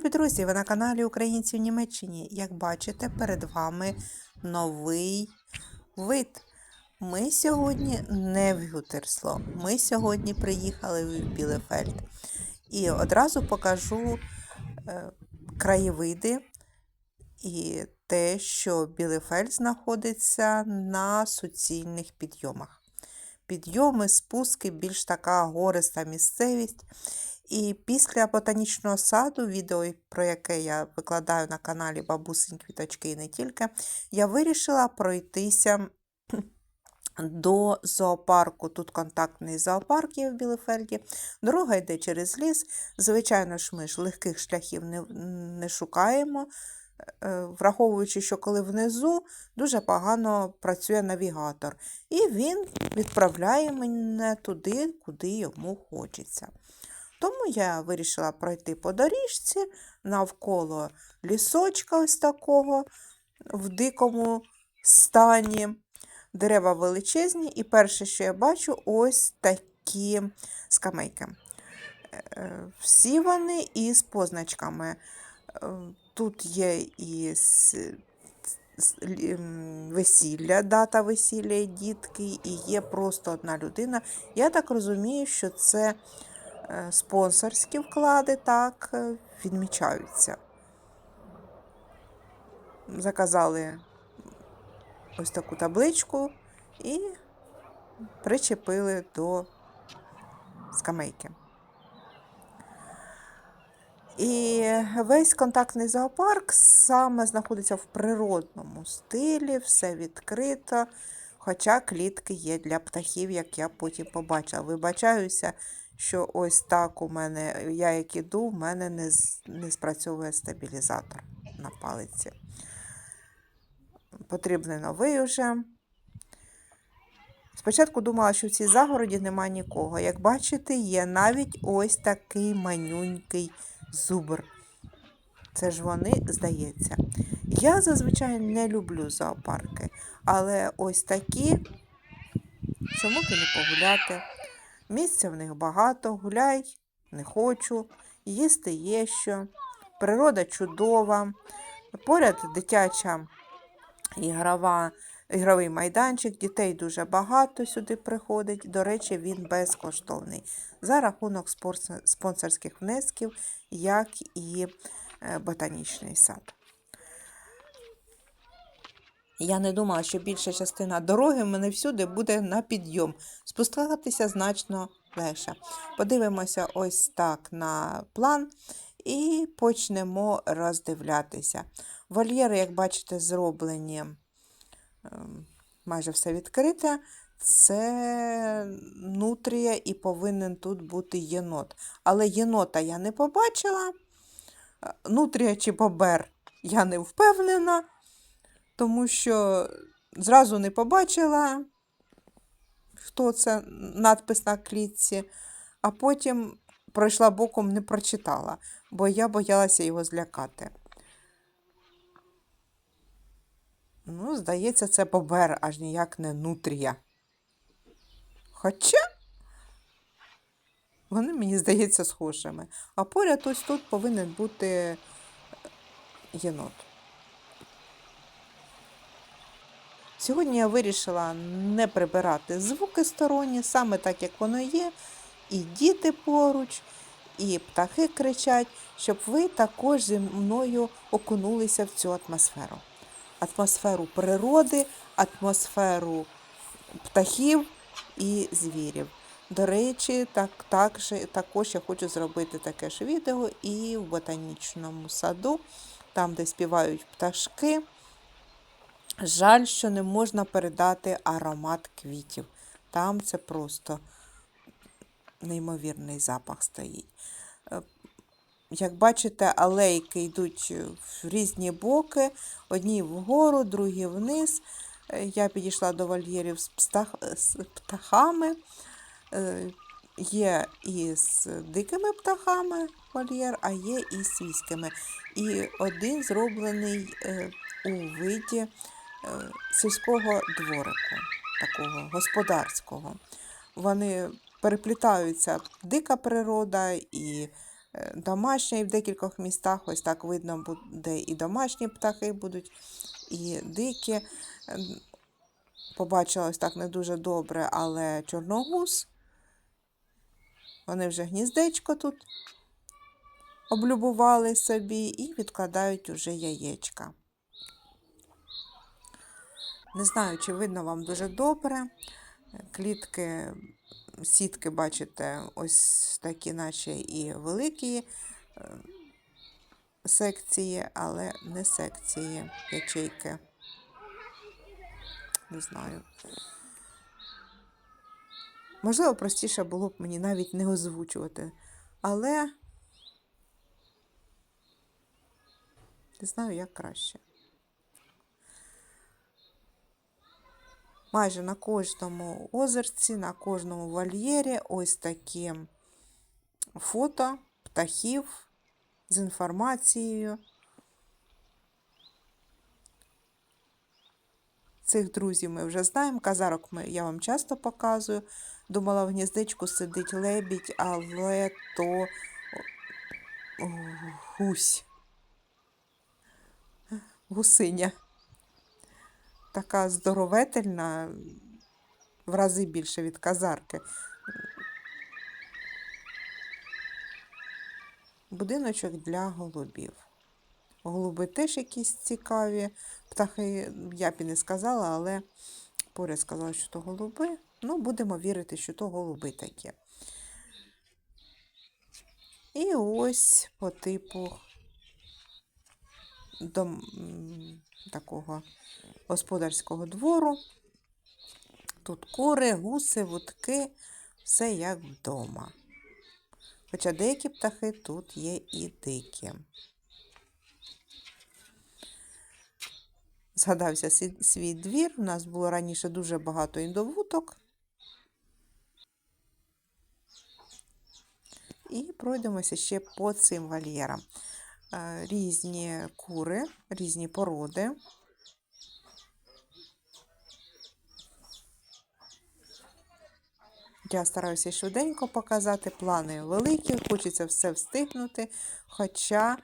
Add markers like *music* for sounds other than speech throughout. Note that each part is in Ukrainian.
любі друзі! Ви на каналі Українці в Німеччині. Як бачите, перед вами новий вид. Ми сьогодні не в Гютерсло, ми сьогодні приїхали в Білефельд. І одразу покажу е, краєвиди і те, що Білефельд знаходиться на суцільних підйомах. Підйоми, спуски, більш така гориста місцевість. І після ботанічного саду, відео, про яке я викладаю на каналі Бабусень Квіточки і не тільки, я вирішила пройтися *clears throat* до зоопарку. Тут контактний зоопарк є в Білефельді. Дорога йде через ліс. Звичайно ж, ми ж легких шляхів не, не шукаємо. е, Враховуючи, що коли внизу дуже погано працює навігатор, і він відправляє мене туди, куди йому хочеться. Тому я вирішила пройти по доріжці навколо лісочка ось такого в дикому стані. Дерева величезні, і перше, що я бачу, ось такі скамейки. Е, Всі вони із позначками. Е, Тут є і весілля, дата весілля дітки, і є просто одна людина. Я так розумію, що це спонсорські вклади так е, відмічаються. Заказали ось таку табличку і причепили до скамейки. І весь контактний зоопарк саме знаходиться в природному стилі, все відкрито. Хоча клітки є для птахів, як я потім побачила. Вибачаюся, що ось так у мене, я як іду, в мене не, не спрацьовує стабілізатор на палиці. Потрібний новий уже. Спочатку думала, що в цій загороді нема нікого. Як бачите, є навіть ось такий манюнький зубр. Це ж вони, здається. Я зазвичай не люблю зоопарки, але ось такі, чому б не погуляти? Місця в них багато, гуляй, не хочу, їсти є що, природа чудова, поряд дитяча ігрова, ігровий майданчик, дітей дуже багато сюди приходить. До речі, він безкоштовний за рахунок спонсорських внесків, як і е, ботанічний сад. Я не думала, що більша частина дороги в мене всюди буде на підйом. Спускатися значно легше. Подивимося ось так на план і почнемо роздивлятися. Вольєри, як бачите, зроблені ем, майже все відкрите. Це нутрія і повинен тут бути єнот. Але єнота я не побачила. Е, Нутрія чи бобер я не впевнена, тому що зразу не побачила, хто це надпис на клітці, а потім пройшла боком, не прочитала, бо я боялася його злякати. Ну, здається, це бобер, аж ніяк не нутрія. Хоча вони, мені здається, схожими. А поряд ось тут повинен бути єнот. Сьогодні я вирішила не прибирати звуки сторонні, саме так, як воно є. І діти поруч, і птахи кричать, щоб ви також зі мною окунулися в цю атмосферу. Атмосферу природи, атмосферу птахів і звірів. До речі, так, так же, також я хочу зробити таке ж відео і в ботанічному саду, там, де співають пташки. Жаль, що не можна передати аромат квітів. Там це просто неймовірний запах стоїть. Е, Як бачите, алейки йдуть в різні боки, одні вгору, другі вниз. Е, Я підійшла до вольєрів з, птах- з птахами. Е, Є і з дикими птахами вольєр, а є і з свійськими. І один зроблений е, у виді е, сільського дворику, такого господарського. Вони переплітаються дика природа і е, домашня, і в декількох містах ось так видно буде і домашні птахи будуть, і дикі. Ем, Побачила так не дуже добре, але чорногуз. Вони вже гніздечко тут облюбували собі і відкладають уже яєчка. Не знаю, чи видно вам дуже добре. Клітки, сітки, бачите, ось такі, наче і великі е, секції, але не секції, ячейки. Не знаю. Можливо, простіше було б мені навіть не озвучувати. Але не знаю, як краще. Майже на кожному озерці, на кожному вольєрі ось такі фото птахів з інформацією. Цих друзів ми вже знаємо. Казарок ми, я вам часто показую. Думала, в гніздечку сидить лебідь, але то гусь. Гусиня. Така здоровительна, в рази більше від казарки. Будиночок для голубів. Голуби теж якісь цікаві. Птахи я б і не сказала, але поряд сказала, що то голуби. Ну, будемо вірити, що то голуби такі. І ось по типу дом, м, такого господарського двору. Тут кури, гуси, вудки, все як вдома. Хоча деякі птахи тут є і дикі. Згадався свій двір. У нас було раніше дуже багато індовуток. І пройдемося ще по цим вольєрам. Е, Різні кури, різні породи. Я стараюся швиденько показати, плани великі, хочеться все встигнути. Хоча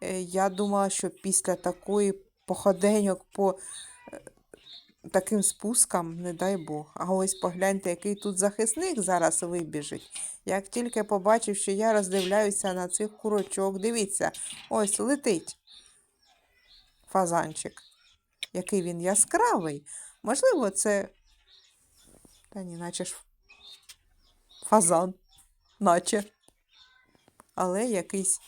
е, я думала, що після такої походеньок по таким спускам, не дай Бог. А ось погляньте, який тут захисник зараз вибіжить. Як тільки побачив, що я роздивляюся на цих курочок, дивіться, ось летить фазанчик. Який він яскравий. Можливо, це. Та ні, наче ж фазан, наче. Але якийсь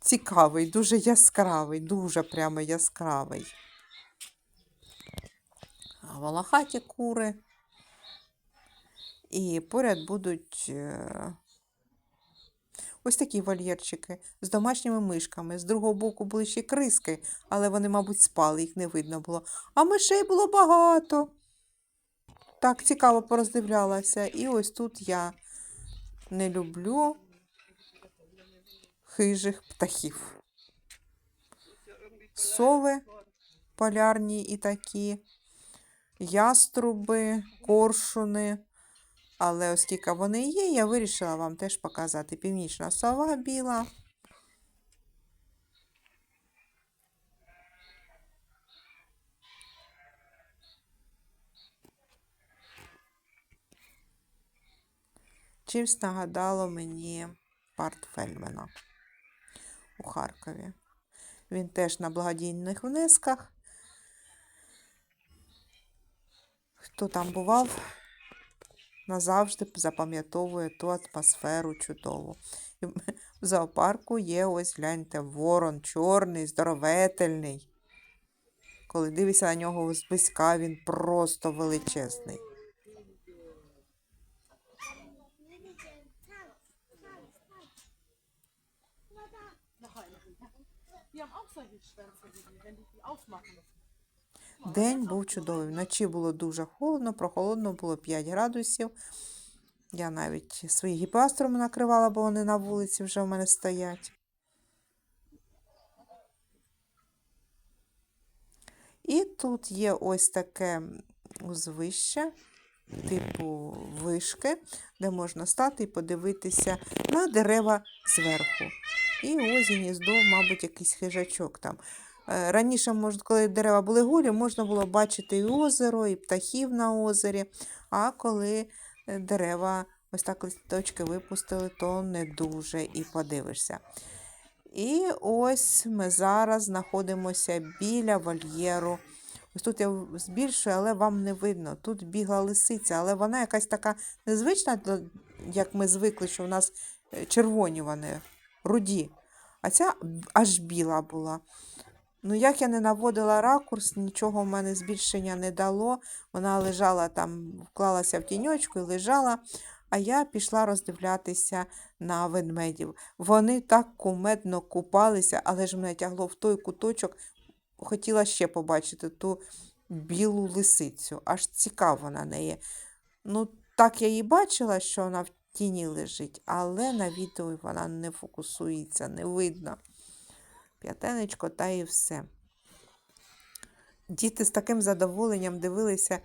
цікавий, дуже яскравий, дуже прямо яскравий. Волохаті кури. І поряд будуть е, ось такі вольєрчики з домашніми мишками. З другого боку були ще криски, але вони, мабуть, спали, їх не видно було. А мишей було багато. Так цікаво пороздивлялася. І ось тут я не люблю хижих птахів. Сови полярні і такі, яструби, коршуни. Але оскільки вони є, я вирішила вам теж показати північна сова біла. Чимсь нагадало мені парт Фельдмана у Харкові. Він теж на благодійних внесках. Хто там бував, назавжди запам'ятовує ту атмосферу чудову. *laughs* В зоопарку є ось гляньте, ворон чорний, здоровительний. Коли дивишся на нього зблизька, він просто величезний. Die haben auch solche Schwänze wenn. День був чудовий. Вночі було дуже холодно, прохолодно було 5 градусів. Я навіть свої гіпастрами накривала, бо вони на вулиці вже в мене стоять. І тут є ось таке узвище типу вишки, де можна стати і подивитися на дерева зверху. І ось гніздо, мабуть, якийсь хижачок там. Е, Раніше, коли дерева були голі, можна було бачити і озеро, і птахів на озері. А коли е, дерева ось так листочки випустили, то не дуже і подивишся. І ось ми зараз знаходимося біля вольєру. Ось тут я збільшую, але вам не видно. Тут бігла лисиця, але вона якась така незвична, як ми звикли, що у нас е, червоні вони, руді. А ця аж біла була. Ну, як я не наводила ракурс, нічого в мене збільшення не дало. Вона лежала там, вклалася в тіньочку і лежала, а я пішла роздивлятися на ведмедів. Вони так кумедно купалися, але ж мене тягло в той куточок. Хотіла ще побачити ту білу лисицю. Аж цікаво на неї. Ну, так я її бачила, що вона в тіні лежить, але на відео вона не фокусується, не видно. П'ятенечко та і все. Діти з таким задоволенням дивилися,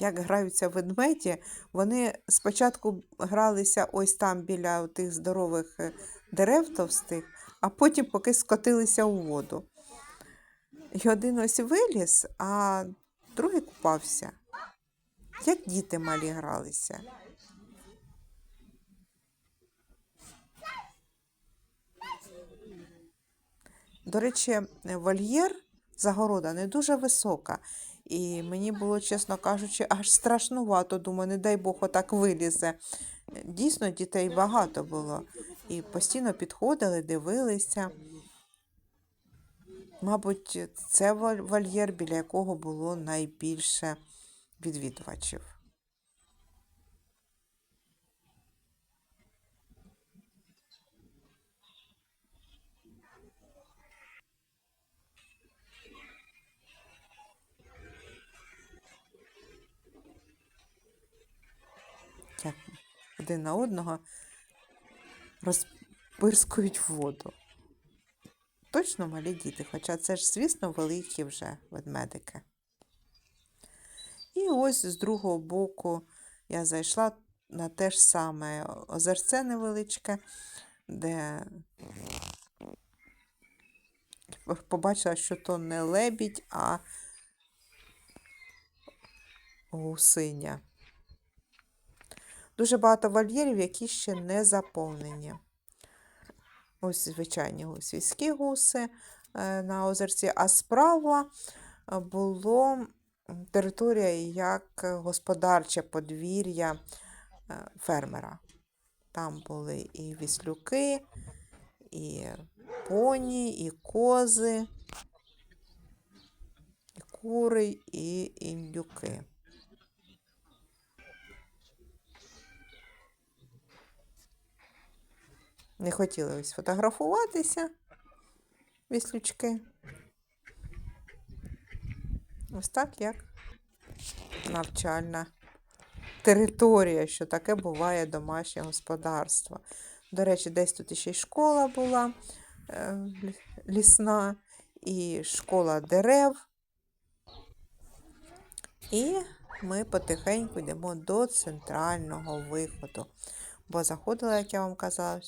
як граються ведмеді. Вони спочатку гралися ось там біля тих здорових е, дерев товстих, а потім поки скотилися у воду. І один ось виліз, а другий купався. Як діти малі гралися. До речі, вольєр загорода не дуже висока. І мені було, чесно кажучи, аж страшнувато. Думаю, не дай Бог, отак вилізе. Дійсно, дітей багато було. І постійно підходили, дивилися. Мабуть, це вольєр, біля якого було найбільше відвідувачів. Як один на одного розпирскують воду. Точно малі діти, хоча це ж, звісно, великі вже ведмедики. І ось з другого боку я зайшла на те ж саме озерце невеличке, де побачила, що то не лебідь, а гусиня. Дуже багато вольєрів, які ще не заповнені. Ось звичайні свійські гуси е, на озерці, а справа е, було територія як господарче подвір'я е, фермера. Там були і віслюки, і поні, і кози, і кури, і індюки. Не хотіли ось фотографуватися віслючки. Ось так як навчальна територія, що таке буває домашнє господарство. До речі, десь тут ще й школа була е, лісна, і школа дерев. І ми потихеньку йдемо до центрального виходу. Бо заходила, як я вам казала,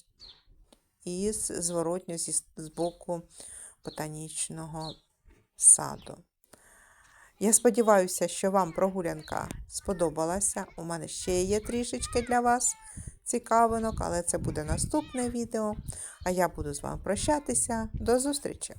із зворотньо з боку ботанічного саду. Я сподіваюся, що вам прогулянка сподобалася. У мене ще є трішечки для вас цікавинок, але це буде наступне відео. А я буду з вами прощатися. До зустрічі!